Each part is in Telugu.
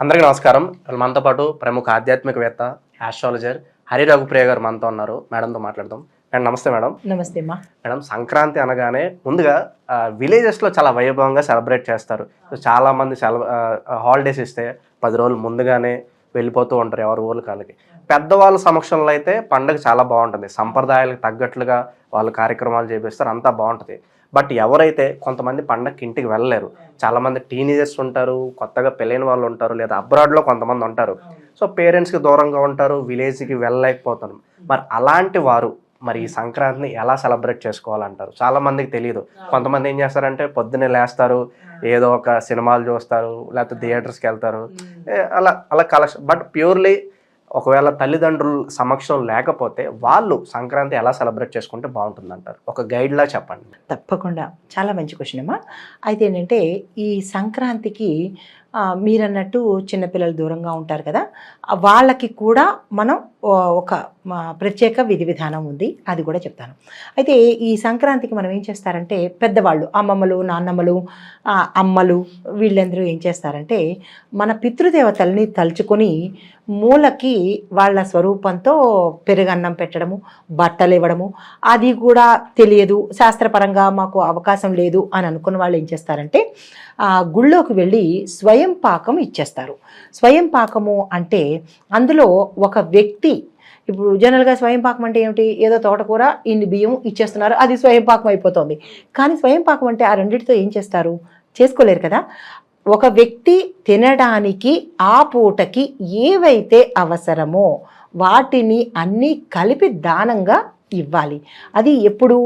అందరికీ నమస్కారం. మనతో పాటు ప్రముఖ ఆధ్యాత్మికవేత్త ఆస్ట్రాలజర్ హరి రఘుప్రియ గారు మనతో ఉన్నారు. మేడంతో మాట్లాడదాం. మేడం నమస్తే మేడం. నమస్తే అమ్మా. మేడం సంక్రాంతి అనగానే ముందుగా విలేజెస్లో చాలా వైభవంగా సెలబ్రేట్ చేస్తారు. చాలా మంది సెల హాలిడేస్ ఇస్తే పది రోజులు ముందుగానే వెళ్ళిపోతూ ఉంటారు ఎవరి ఊర్ల కాళ్ళకి. పెద్దవాళ్ళ సమక్షంలో అయితే పండుగ చాలా బాగుంటుంది. సంప్రదాయాలకు తగ్గట్లుగా వాళ్ళు కార్యక్రమాలు చేపిస్తారు. అంతా బాగుంటుంది. బట్ ఎవరైతే కొంతమంది పండగకి ఇంటికి వెళ్ళలేరు చాలా మంది టీనేజర్స్ ఉంటారు కొత్తగా పెళ్ళైన వాళ్ళు ఉంటారు లేదా అబ్రాడ్లో కొంతమంది ఉంటారు. సో పేరెంట్స్కి దూరంగా ఉంటారు విలేజ్కి వెళ్ళలేకపోతారు. మరి అలాంటి వారు మరి ఈ సంక్రాంతిని ఎలా సెలబ్రేట్ చేసుకోవాలంటారు? చాలా మందికి తెలియదు కొంతమంది ఏం చేస్తారంటే పొద్దున్నే లేస్తారు ఏదో ఒక సినిమాలు చూస్తారు లేకపోతే థియేటర్స్కి వెళ్తారు. అలా అలా కలెక్షన్ బట్ ప్యూర్లీ ఒకవేళ తల్లిదండ్రుల సమక్షం లేకపోతే వాళ్ళు సంక్రాంతి ఎలా సెలబ్రేట్ చేసుకుంటే బాగుంటుంది అంటారు ఒక గైడ్లా చెప్పండి. తప్పకుండా. చాలా మంచి క్వశ్చన్ అమ్మా. అయితే ఏంటంటే ఈ సంక్రాంతికి మీరన్నట్టు చిన్నపిల్లలు దూరంగా ఉంటారు కదా వాళ్ళకి కూడా మనం ఒక ప్రత్యేక విధి విధానం ఉంది. అది కూడా చెప్తాను. అయితే ఈ సంక్రాంతికి మనం ఏం చేస్తారంటే పెద్దవాళ్ళు అమ్మమ్మలు నాన్నమ్మలు అమ్మలు వీళ్ళందరూ ఏం చేస్తారంటే మన పితృదేవతల్ని తలుచుకొని మూలకి వాళ్ళ స్వరూపంతో పెరుగన్నం పెట్టడము బట్టలు ఇవ్వడము అది కూడా తెలియదు శాస్త్రపరంగా మాకు అవకాశం లేదు అని అనుకున్న వాళ్ళు ఏం చేస్తారంటే గుళ్ళోకి వెళ్ళి స్వయం పాకం ఇచ్చేస్తారు. స్వయం పాకము అంటే అందులో ఒక వ్యక్తి ఇప్పుడు జనరల్గా స్వయం పాకం అంటే ఏమిటి? ఏదో తోటకూర ఇన్ని బియ్యం ఇచ్చేస్తున్నారు అది స్వయం పాకం అయిపోతుంది. కానీ స్వయం పాకం అంటే ఆ రెండింటితో ఏం చేస్తారు? చేసుకోలేరు కదా? ఒక వ్యక్తి తినడానికి ఆ పూటకి ఏవైతే అవసరమో వాటిని అన్నీ కలిపి దానంగా ఇవ్వాలి. అది ఎప్పుడు?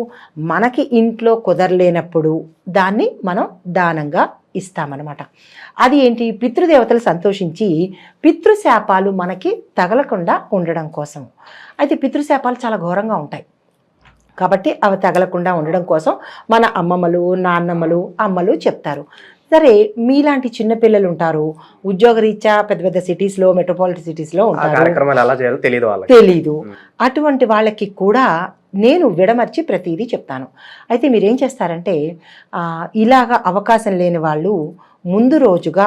మనకి ఇంట్లో కుదరలేనప్పుడు దాన్ని మనం దానంగా ఇస్తామన్నమాట. అది ఏంటి? పితృదేవతలు సంతోషించి పితృశాపాలు మనకి తగలకుండా ఉండడం కోసం. అయితే పితృశాపాలు చాలా ఘోరంగా ఉంటాయి. కాబట్టి అవి తగలకుండా ఉండడం కోసం మన అమ్మమ్మలు నాన్నమ్మలు అమ్మలు చెప్తారు. సరే మీలాంటి చిన్నపిల్లలు ఉంటారు? ఉద్యోగరీత్యా పెద్ద పెద్ద సిటీస్లో మెట్రోపాలిటన్ సిటీస్లో ఉంటారు? తెలియదు. అటువంటి వాళ్ళకి కూడా నేను విడమర్చి ప్రతిదీ చెప్తాను. అయితే మీరేం చేస్తారంటే ఇలాగ అవకాశం లేని వాళ్ళు ముందు రోజుగా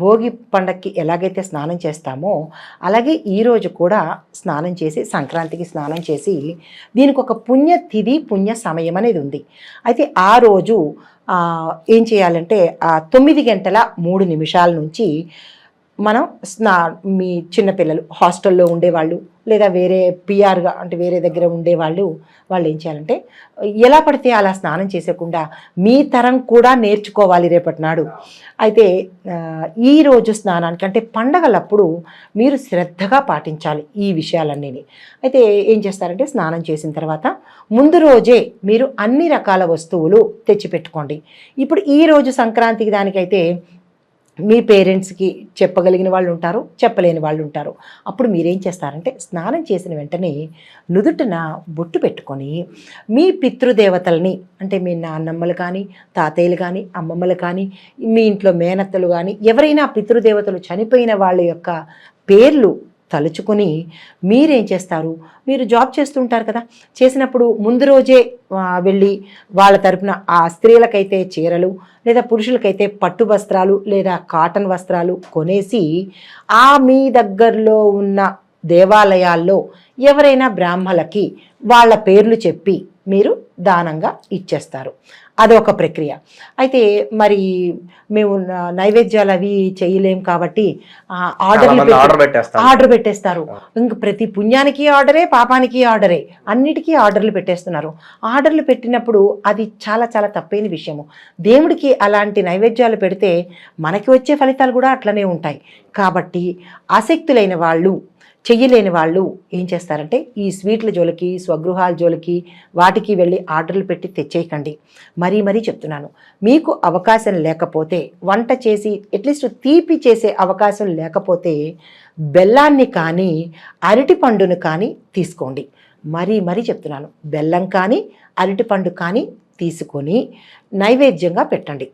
భోగి పండక్కి ఎలాగైతే స్నానం చేస్తామో అలాగే ఈరోజు కూడా స్నానం చేసి సంక్రాంతికి స్నానం చేసి దీనికి ఒక పుణ్య తిథి పుణ్య సమయం అనేది ఉంది. అయితే ఆ రోజు ఏం చేయాలంటే తొమ్మిది గంటల మూడు నిమిషాల నుంచి మనం స్నా మీ చిన్నపిల్లలు హాస్టల్లో ఉండేవాళ్ళు లేదా వేరే పిఆర్గా అంటే వేరే దగ్గర ఉండేవాళ్ళు వాళ్ళు ఏం చేయాలంటే ఎలా పడితే అలా స్నానం చేసేకుండా మీ తరం కూడా నేర్చుకోవాలి రేపటి నాడు. అయితే ఈరోజు స్నానానికి అంటే పండగలప్పుడు మీరు శ్రద్ధగా పాటించాలి ఈ విషయాలన్నీ అయితే ఏం చేస్తారంటే స్నానం చేసిన తర్వాత ముందు రోజే మీరు అన్ని రకాల వస్తువులు తెచ్చిపెట్టుకోండి. ఇప్పుడు ఈరోజు సంక్రాంతికి దానికైతే మీ పేరెంట్స్కి చెప్పగలిగిన వాళ్ళు ఉంటారు చెప్పలేని వాళ్ళు ఉంటారు. అప్పుడు మీరేం చేస్తారంటే స్నానం చేసిన వెంటనే నుదుటిన బొట్టు పెట్టుకొని మీ పితృదేవతల్ని అంటే మీ నాన్నమ్మలు కానీ తాతయ్యలు కానీ అమ్మమ్మలు కానీ మీ ఇంట్లో మేనత్తలు కానీ ఎవరైనా పితృదేవతలు చనిపోయిన వాళ్ళ యొక్క పేర్లు తలుచుకొని మీరేం చేస్తారు? మీరు జాబ్ చేస్తుంటారు కదా. చేసినప్పుడు ముందు రోజే వెళ్ళి వాళ్ళ తరపున ఆ స్త్రీలకైతే చీరలు లేదా పురుషులకైతే పట్టు వస్త్రాలు లేదా కాటన్ వస్త్రాలు కొనేసి ఆ మీ దగ్గరలో ఉన్న దేవాలయాల్లో ఎవరైనా బ్రాహ్మలకి వాళ్ళ పేర్లు చెప్పి మీరు దానంగా ఇచ్చేస్తారు. అదొక ప్రక్రియ. అయితే మరి మేము నైవేద్యాలు అవి చేయలేం కాబట్టి ఆర్డర్లు ఆర్డర్ పెట్టేస్తారు. ఇంక ప్రతి పుణ్యానికి ఆర్డరే పాపానికి ఆర్డరే అన్నిటికీ ఆర్డర్లు పెట్టేస్తున్నారు. ఆర్డర్లు పెట్టినప్పుడు అది చాలా చాలా తప్పైన విషయము. దేవుడికి అలాంటి నైవేద్యాలు పెడితే మనకి వచ్చే ఫలితాలు కూడా అట్లనే ఉంటాయి. కాబట్టి ఆసక్తులైన వాళ్ళు చెయ్యలేని వాళ్ళు ఏం చేస్తారంటే ఈ స్వీట్ల జోలికి స్వగృహాల జోలికి వాటికి వెళ్ళి ఆర్డర్లు పెట్టి తెచ్చేయకండి. మరీ మరీ చెప్తున్నాను. మీకు అవకాశం లేకపోతే వంట చేసి అట్లీస్ట్ తీపి చేసే అవకాశం లేకపోతే బెల్లాన్ని కానీ అరటి పండును కానీ తీసుకోండి. మరీ మరీ చెప్తున్నాను. బెల్లం కానీ అరటిపండు కానీ తీసుకొని నైవేద్యంగా పెట్టండి.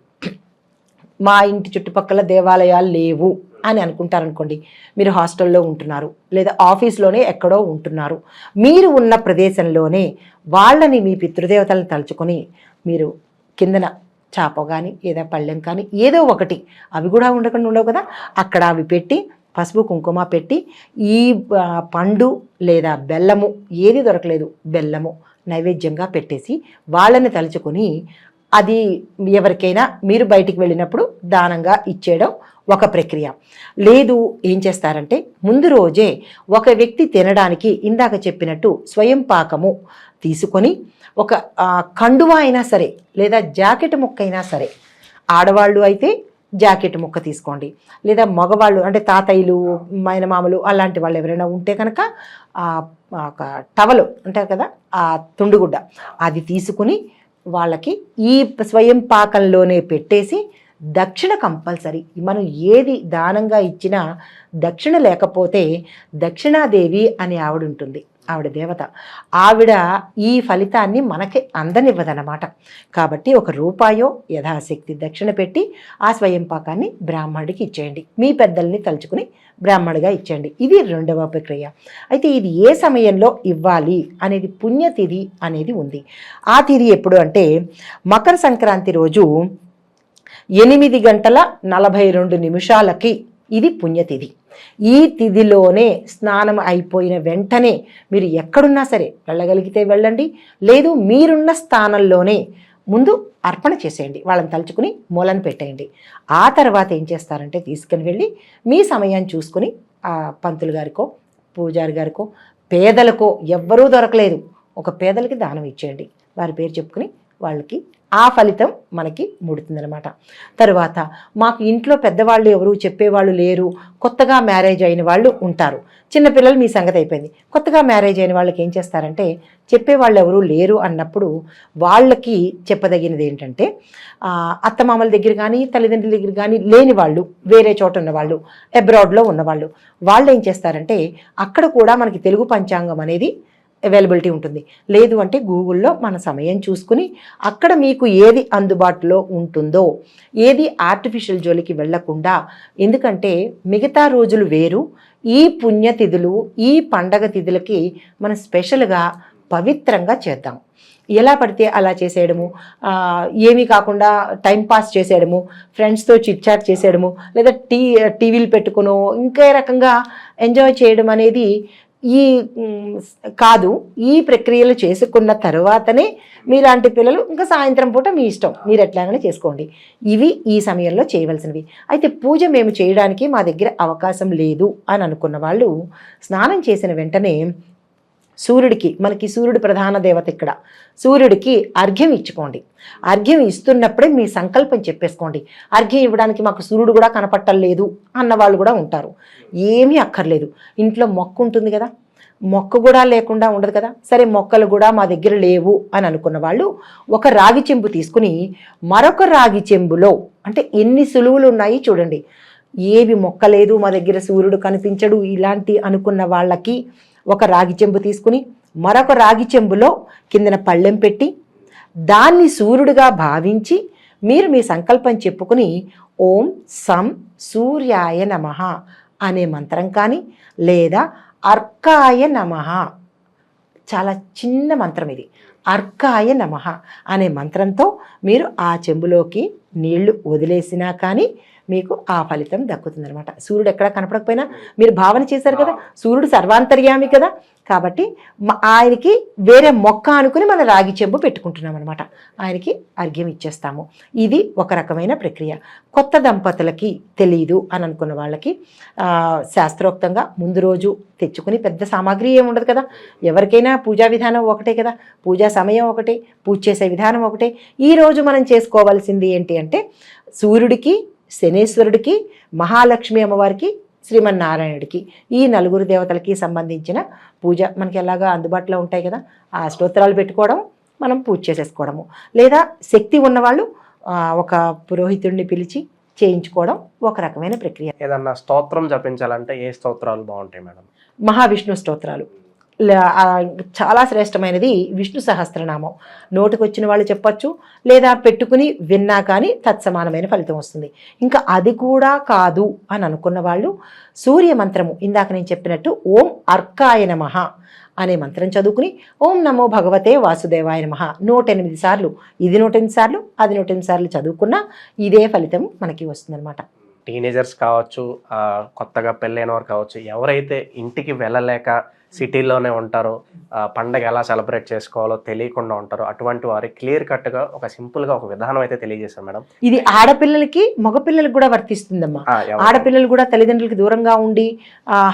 మా ఇంటి చుట్టుపక్కల దేవాలయాలు లేవు. అని అనుకుంటారనుకోండి. మీరు హాస్టల్లో ఉంటున్నారు లేదా ఆఫీస్లోనే ఎక్కడో ఉంటున్నారు. మీరు ఉన్న ప్రదేశంలోనే వాళ్ళని మీ పితృదేవతలను తలుచుకొని మీరు కిందన చాప కానీ ఏదో పళ్ళెం కానీ ఏదో ఒకటి అవి కూడా ఉండకుండా ఉండవు కదా. అక్కడ అవి పెట్టి పసుపు కుంకుమ పెట్టి ఈ పండు లేదా బెల్లము ఏది దొరకలేదు బెల్లము నైవేద్యంగా పెట్టేసి వాళ్ళని తలుచుకొని అది ఎవరికైనా మీరు బయటికి వెళ్ళినప్పుడు దానంగా ఇచ్చేయడం ఒక ప్రక్రియ. లేదు ఏం చేస్తారంటే ముందు రోజే ఒక వ్యక్తి తినడానికి ఇందాక చెప్పినట్టు స్వయం పాకము తీసుకొని ఒక కండువా అయినా సరే లేదా జాకెట్ ముక్క అయినా సరే ఆడవాళ్ళు అయితే జాకెట్ ముక్క తీసుకోండి. లేదా మగవాళ్ళు అంటే తాతయ్యలు మైనమామలు అలాంటి వాళ్ళు ఎవరైనా ఉంటే కనుక ఒక టవలు అంటారు కదా ఆ తుండుగుడ్డ అది తీసుకుని వాళ్ళకి ఈ స్వయం పాకంలోనే పెట్టేసి దక్షిణ కంపల్సరీ. మనం ఏది దానంగా ఇచ్చినా దక్షిణ లేకపోతే దక్షిణాదేవి అని ఆవిడ ఉంటుంది. ఆవిడ దేవత. ఆవిడ ఈ ఫలితాన్ని మనకి అందనివ్వదన్నమాట. కాబట్టి ఒక రూపాయో యథాశక్తి దక్షిణ పెట్టి ఆ స్వయం పాకాన్ని బ్రాహ్మణుడికి ఇచ్చేయండి. మీ పెద్దల్ని తలుచుకుని బ్రాహ్మణుడిగా ఇచ్చేయండి. ఇది రెండవ ప్రక్రియ. అయితే ఇది ఏ సమయంలో ఇవ్వాలి అనేది పుణ్యతిథి అనేది ఉంది. ఆ తిథి ఎప్పుడు అంటే మకర సంక్రాంతి రోజు ఎనిమిది గంటల నలభై రెండు నిమిషాలకి ఇది పుణ్యతిథి ఈ తిథిలోనే స్నానం అయిపోయిన వెంటనే మీరు ఎక్కడున్నా సరే వెళ్ళగలిగితే వెళ్ళండి. లేదు మీరున్న స్థానంలోనే ముందు అర్పణ చేసేయండి. వాళ్ళని తలుచుకుని మూలను పెట్టేయండి. ఆ తర్వాత ఏం చేస్తారంటే తీసుకుని వెళ్ళి మీ సమయాన్ని చూసుకుని ఆ పంతులు గారికో పూజారి గారికో పేదలకో ఎవ్వరూ దొరకలేదు. ఒక పేదలకి దానం ఇచ్చేయండి. వారి పేరు చెప్పుకుని వాళ్ళకి ఆ ఫలితం మనకి ముడుతుందనమాట తరువాత మాకు ఇంట్లో పెద్దవాళ్ళు ఎవరు చెప్పేవాళ్ళు లేరు కొత్తగా మ్యారేజ్ అయిన వాళ్ళు ఉంటారు. చిన్నపిల్లలు మీ సంగతి అయిపోయింది. కొత్తగా మ్యారేజ్ అయిన వాళ్ళకి ఏం చేస్తారంటే చెప్పేవాళ్ళు ఎవరు లేరు అన్నప్పుడు వాళ్ళకి చెప్పదగినది ఏంటంటే అత్తమామల దగ్గర కానీ తల్లిదండ్రుల దగ్గర కానీ లేని వాళ్ళు వేరే చోట ఉన్నవాళ్ళు అబ్రాడ్లో ఉన్నవాళ్ళు వాళ్ళు ఏం చేస్తారంటే అక్కడ కూడా మనకి తెలుగు పంచాంగం అనేది అవైలబిలిటీ ఉంటుంది. లేదు అంటే గూగుల్లో మన సమయం చూసుకుని అక్కడ మీకు ఏది అందుబాటులో ఉంటుందో ఏది ఆర్టిఫిషియల్ జోలికి వెళ్ళకుండా ఎందుకంటే మిగతా రోజులు వేరు ఈ పుణ్యతిథులు ఈ పండగ తిథులకి మనం స్పెషల్గా పవిత్రంగా చేద్దాం. ఎలా పడితే అలా చేసేయడము ఏమీ కాకుండా టైం పాస్ చేసేయడము ఫ్రెండ్స్తో చిట్ చాట్ చేసేయడము లేదా టీ టీవీలు పెట్టుకునో ఇంకే రకంగా ఎంజాయ్ చేయడం అనేది ఈ కాదు ఈ ప్రక్రియలు చేసుకున్న తర్వాతనే మీలాంటి పిల్లలు ఇంకా సాయంత్రం పూట మీ ఇష్టం. మీరు ఎట్లాగనే చేసుకోండి. ఇవి ఈ సమయంలో చేయవలసినవి. అయితే పూజ మేము చేయడానికి మా దగ్గర అవకాశం లేదు అని అనుకున్న వాళ్ళు స్నానం చేసిన వెంటనే సూర్యుడికి మనకి సూర్యుడు ప్రధాన దేవత ఇక్కడ. సూర్యుడికి అర్ఘ్యం ఇచ్చుకోండి. అర్ఘ్యం ఇస్తున్నప్పుడే మీ సంకల్పం చెప్పేసుకోండి. అర్ఘ్యం ఇవ్వడానికి మాకు సూర్యుడు కూడా కనపట్టలేదు అన్న వాళ్ళు కూడా ఉంటారు. ఏమీ అక్కర్లేదు. ఇంట్లో మొక్క ఉంటుంది కదా. మొక్క కూడా లేకుండా ఉండదు కదా. సరే మొక్కలు కూడా మా దగ్గర లేవు అని అనుకున్న వాళ్ళు ఒక రాగి చెంబు తీసుకుని మరొక రాగి చెంబులో అంటే ఎన్ని సులువులు ఉన్నాయి చూడండి. ఏవి మొక్క లేదు మా దగ్గర సూర్యుడు కనిపించడు ఇలాంటి అనుకున్న వాళ్ళకి ఒక రాగి చెంబు తీసుకుని మరొక రాగి చెంబులో కిందన పళ్ళెం పెట్టి దాన్ని సూర్యుడిగా భావించి మీరు మీ సంకల్పం చెప్పుకుని ఓం సం సూర్యాయ నమః అనే మంత్రం కానీ లేదా అర్కాయ నమః. చాలా చిన్న మంత్రం ఇది. అర్కాయ నమః అనే మంత్రంతో మీరు ఆ చెంబులోకి నీళ్ళు వదిలేసినా కానీ మీకు ఆ ఫలితం దక్కుతుందనమాట సూర్యుడు ఎక్కడ కనపడకపోయినా మీరు భావన చేశారు కదా సూర్యుడు సర్వాంతర్యామి కదా. కాబట్టి ఆయనకి వేరే మొక్క అనుకుని మన రాగి చెంబు పెట్టుకుంటున్నాం అనమాట ఆయనకి అర్ఘ్యం ఇచ్చేస్తాము. ఇది ఒక రకమైన ప్రక్రియ. కొత్త దంపతులకి తెలియదు అని అనుకున్న వాళ్ళకి శాస్త్రోక్తంగా ముందు రోజు తెచ్చుకుని పెద్ద సామాగ్రి ఏమి ఉండదు కదా. ఎవరికైనా పూజా విధానం ఒకటే కదా. పూజా సమయం ఒకటే పూజ చేసే విధానం ఒకటే. ఈ రోజు మనం చేసుకోవాల్సింది ఏంటి అంటే సూర్యుడికి శనేశ్వరుడికి మహాలక్ష్మి అమ్మవారికి శ్రీమన్నారాయణుడికి ఈ నలుగురు దేవతలకి సంబంధించిన పూజ మనకి ఎలాగా అందుబాటులో ఉంటాయి కదా ఆ స్తోత్రాలు పెట్టుకోవడం మనం పూజ చేసేసుకోవడము. లేదా శక్తి ఉన్నవాళ్ళు ఒక పురోహితుడిని పిలిచి చేయించుకోవడం ఒక రకమైన ప్రక్రియ. ఏదన్నా స్తోత్రం జపించాలంటే ఏ స్తోత్రాలు బాగుంటాయి మేడం? మహావిష్ణు స్తోత్రాలు. చాలా శ్రేష్టమైనది విష్ణు సహస్రనామం. నోటికి వచ్చిన వాళ్ళు చెప్పొచ్చు లేదా పెట్టుకుని విన్నా కానీ తత్సమానమైన ఫలితం వస్తుంది. ఇంకా అది కూడా కాదు అని అనుకున్న వాళ్ళు సూర్య మంత్రము ఇందాక నేను చెప్పినట్టు ఓం అర్కాయ నమః అనే మంత్రం చదువుకుని ఓం నమో భగవతే వాసుదేవాయ నమః నూట ఎనిమిది సార్లు ఇది నూట ఎనిమిది సార్లు అది నూట ఎనిమిది సార్లు చదువుకున్నా ఇదే ఫలితం మనకి వస్తుందన్నమాట. టీనేజర్స్ కావచ్చు కొత్తగా పెళ్ళైన వారు కావచ్చు ఎవరైతే ఇంటికి వెళ్ళలేక సిటీలోనే ఉంటారో. పండగ ఎలా సెలబ్రేట్ చేసుకోవాలో తెలియకుండా ఉంటారో. అటువంటి వారి క్లియర్ కట్గా ఒక సింపుల్గా ఒక విధానం అయితే తెలియజేశారు మేడం. ఇది ఆడపిల్లలకి మగపిల్లలకి కూడా వర్తిస్తుందమ్మా. ఆడపిల్లలు కూడా తల్లిదండ్రులకి దూరంగా ఉండి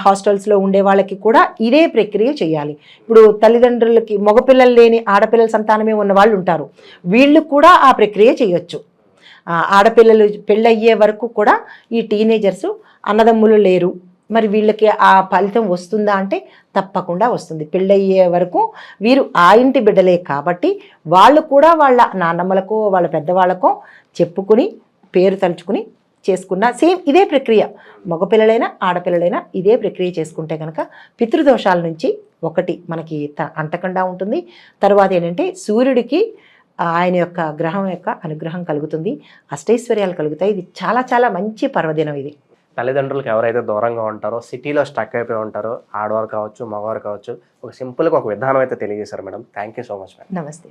హాస్టల్స్లో ఉండే వాళ్ళకి కూడా ఇదే ప్రక్రియ చేయాలి. ఇప్పుడు తల్లిదండ్రులకి మగపిల్లలు లేని ఆడపిల్లల సంతానమే ఉన్న వాళ్ళు ఉంటారు. వీళ్ళు కూడా ఆ ప్రక్రియ చేయొచ్చు. ఆడపిల్లలు పెళ్ళయ్యే వరకు కూడా ఈ టీనేజర్స్ అన్నదమ్ములు లేరు. మరి వీళ్ళకి ఆ ఫలితం వస్తుందా అంటే తప్పకుండా వస్తుంది. పెళ్ళయ్యే వరకు వీరు ఆ ఇంటి బిడ్డలే కాబట్టి వాళ్ళు కూడా వాళ్ళ నాన్నమ్మలకో వాళ్ళ పెద్దవాళ్ళకో చెప్పుకుని పేరు తలుచుకుని చేసుకున్న సేమ్ ఇదే ప్రక్రియ. మగపిల్లలైనా ఆడపిల్లలైనా ఇదే ప్రక్రియ చేసుకుంటే కనుక పితృదోషాల నుంచి ఒకటి మనకి త- అంటకుండా ఉంటుంది. తర్వాత ఏంటంటే సూర్యుడికి ఆయన యొక్క గ్రహం యొక్క అనుగ్రహం కలుగుతుంది. అష్టైశ్వర్యాలు కలుగుతాయి. ఇది చాలా చాలా మంచి పర్వదినం ఇది. తల్లిదండ్రులకు ఎవరైతే దూరంగా ఉంటారో సిటీలో స్టక్ అయిపోయి ఉంటారో ఆడవారు కావచ్చు మగవారు కావచ్చు ఒక సింపుల్గా ఒక విధానం అయితే తెలియజేశారు madam. Thank you so much madam. నమస్తే.